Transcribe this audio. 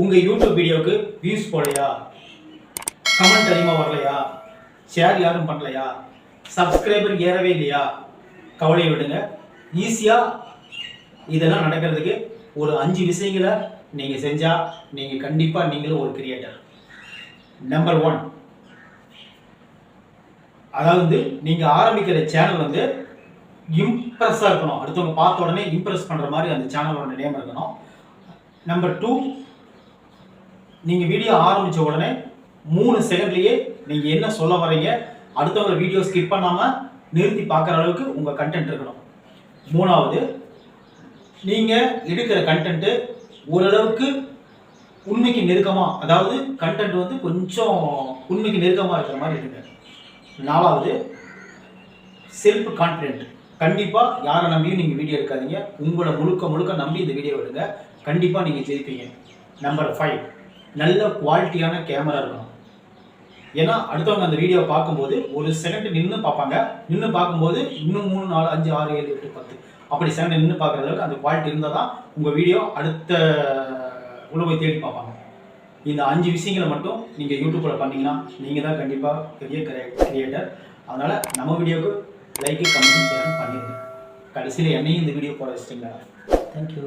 உங்கள் யூடியூப் வீடியோவுக்கு வியூஸ் போடலையா? கமெண்ட் அதிகமாக வரலையா? ஷேர் யாரும் பண்ணலையா? சப்ஸ்கிரைபர் ஏறவே இல்லையா? கவலையை விடுங்க. ஈஸியாக இதெல்லாம் நடக்கிறதுக்கு ஒரு அஞ்சு விஷயங்களை நீங்கள் செஞ்சால் நீங்கள் கண்டிப்பாக நீங்களும் ஒரு கிரியேட்டர் நம்பர் ஒன் அதாவது நீங்கள் ஆரம்பிக்கிற சேனல் வந்து இம்ப்ரெஸ்ஸாக இருக்கணும். அடுத்தவங்க பார்த்த உடனே இம்ப்ரெஸ் பண்ணுற மாதிரி அந்த சேனலோட நேம் இருக்கணும். நம்பர் டூ நீங்கள் வீடியோ ஆரம்பித்த உடனே மூணு செகண்ட்லேயே நீங்கள் என்ன சொல்ல வரீங்க அடுத்தவங்க வீடியோ ஸ்கிப் பண்ணாமல் நிறுத்தி பார்க்குற அளவுக்கு உங்கள் கண்டென்ட் இருக்கணும். மூணாவது நீங்கள் எடுக்கிற கண்டென்ட்டு ஓரளவுக்கு உண்மைக்கு நெருக்கமாக அதாவது கண்டென்ட் வந்து கொஞ்சம் உண்மைக்கு நெருக்கமாக இருக்கிற மாதிரி இருக்குங்க நாலாவது செல்ஃப் கான்ஃபிடென்ட் கண்டிப்பாக யாரை நம்பியும் நீங்கள் வீடியோ எடுக்காதீங்க. உங்களை முழுக்க முழுக்க நம்பி இந்த வீடியோ எடுங்க. கண்டிப்பாக நீங்கள் ஜெயிப்பீங்க. நம்பர் ஃபைவ் நல்ல குவாலிட்டியான கேமரா இருக்கணும். ஏன்னா அடுத்தவங்க அந்த வீடியோ பார்க்கும்போது ஒரு செகண்ட் நின்று பார்ப்பாங்க. நின்று பார்க்கும்போது இன்னும் மூணு நாலு அஞ்சு ஆறு ஏழு எட்டு பத்து. அப்படி செகண்ட் நின்று பார்க்குற அளவுக்கு அந்த குவாலிட்டி இருந்தால் தான் உங்கள் வீடியோ அடுத்த உழவை தேடி பார்ப்பாங்க. இந்த அஞ்சு விஷயங்களை மட்டும் நீங்கள் யூடியூப்பில் பண்ணீங்கன்னா நீங்கள் தான் கண்டிப்பாக பெரிய கிரியேட்டர் அதனால் நம்ம வீடியோவுக்கு லைக்கு கமெண்ட் ஷேர் பண்ணிடுங்க கடைசியில் என்னையும் இந்த வீடியோ போட வச்சிட்டிங்களா? தேங்க்யூ